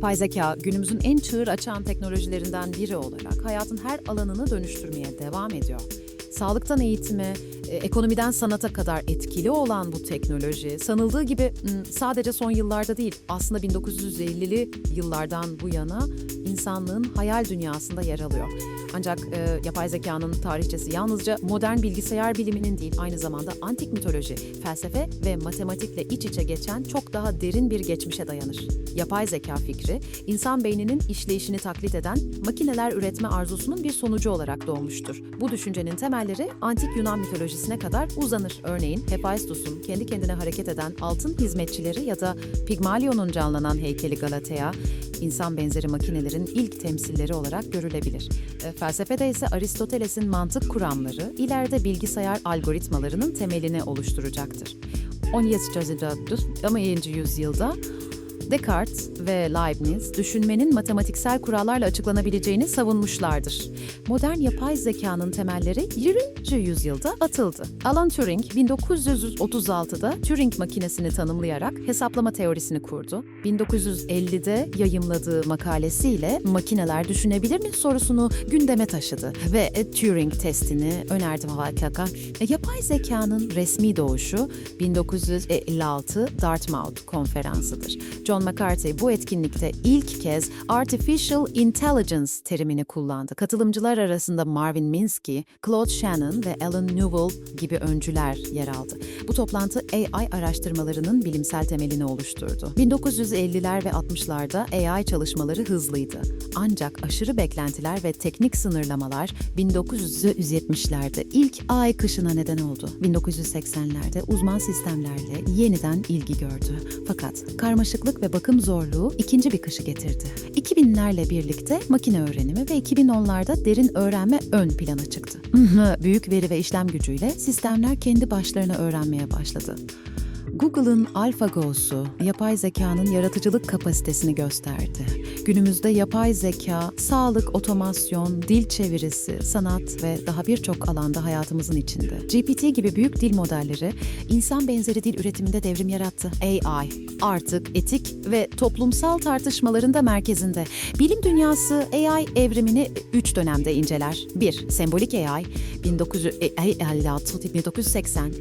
Yapay zeka günümüzün en çığır açan teknolojilerinden biri olarak hayatın her alanını dönüştürmeye devam ediyor. Sağlıktan eğitime, ekonomiden sanata kadar etkili olan bu teknoloji sanıldığı gibi sadece son yıllarda değil aslında 1950'li yıllardan bu yana insanlığın hayal dünyasında yer alıyor. Ancak e, yapay zekanın tarihçesi yalnızca modern bilgisayar biliminin değil aynı zamanda antik mitoloji, felsefe ve matematikle iç içe geçen çok daha derin bir geçmişe dayanır. Yapay zeka fikri, insan beyninin işleyişini taklit eden makineler üretme arzusunun bir sonucu olarak doğmuştur. Bu düşüncenin temelleri antik Yunan mitolojisine kadar uzanır. Örneğin Hephaistos'un kendi kendine hareket eden altın hizmetçileri ya da Pigmalion'un canlanan heykeli Galatea, insan benzeri makinelerin ilk temsilleri olarak görülebilir. E, Felsefede ise Aristoteles'in mantık kuramları ileride bilgisayar algoritmalarının temelini oluşturacaktır. 17. yüzyılda, 17. yüzyılda Descartes ve Leibniz düşünmenin matematiksel kurallarla açıklanabileceğini savunmuşlardır. Modern yapay zekanın temelleri 20. yüzyılda atıldı. Alan Turing 1936'da Turing makinesini tanımlayarak hesaplama teorisini kurdu. 1950'de yayımladığı makalesiyle makineler düşünebilir mi sorusunu gündeme taşıdı ve e, Turing testini önerdi muhakkak. E, Yapay zekanın resmi doğuşu 1956 Dartmouth konferansıdır. John McCarthy bu etkinlikte ilk kez Artificial Intelligence terimini kullandı. Katılımcılar arasında Marvin Minsky, Claude Shannon ve Alan Newell gibi öncüler yer aldı. Bu toplantı AI araştırmalarının bilimsel temelini oluşturdu. 1950'ler ve 60'larda AI çalışmaları hızlıydı. Ancak aşırı beklentiler ve teknik sınırlamalar 1970'lerde ilk AI kışına neden oldu. 1980'lerde uzman sistemlerle yeniden ilgi gördü. Fakat karmaşıklık ve bakım zorluğu ikinci bir kışı getirdi. 2000'lerle birlikte makine öğrenimi ve 2010'larda derin öğrenme ön plana çıktı. Büyük veri ve işlem gücüyle sistemler kendi başlarına öğrenmeye başladı. Google'ın AlphaGo'su yapay zekanın yaratıcılık kapasitesini gösterdi. Günümüzde yapay zeka, sağlık, otomasyon, dil çevirisi, sanat ve daha birçok alanda hayatımızın içinde. GPT gibi büyük dil modelleri insan benzeri dil üretiminde devrim yarattı. AI artık etik ve toplumsal tartışmaların da merkezinde. Bilim dünyası AI evrimini üç dönemde inceler. 1. Sembolik AI 1956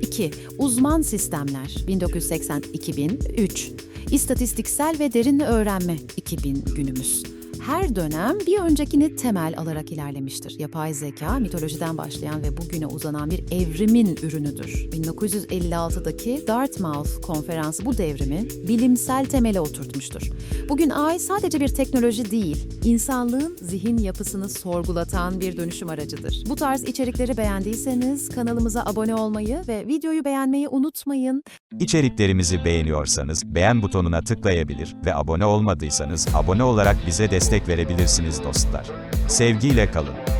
2. Uzman sistemler 1980-2003 İstatistiksel ve derin öğrenme 2000 günümüz. Her dönem bir öncekini temel alarak ilerlemiştir. Yapay zeka mitolojiden başlayan ve bugüne uzanan bir evrimin ürünüdür. 1956'daki Dartmouth konferansı bu devrimi bilimsel temele oturtmuştur. Bugün AI sadece bir teknoloji değil, insanlığın zihin yapısını sorgulatan bir dönüşüm aracıdır. Bu tarz içerikleri beğendiyseniz kanalımıza abone olmayı ve videoyu beğenmeyi unutmayın. İçeriklerimizi beğeniyorsanız beğen butonuna tıklayabilir ve abone olmadıysanız abone olarak bize destek verebilirsiniz dostlar. Sevgiyle kalın.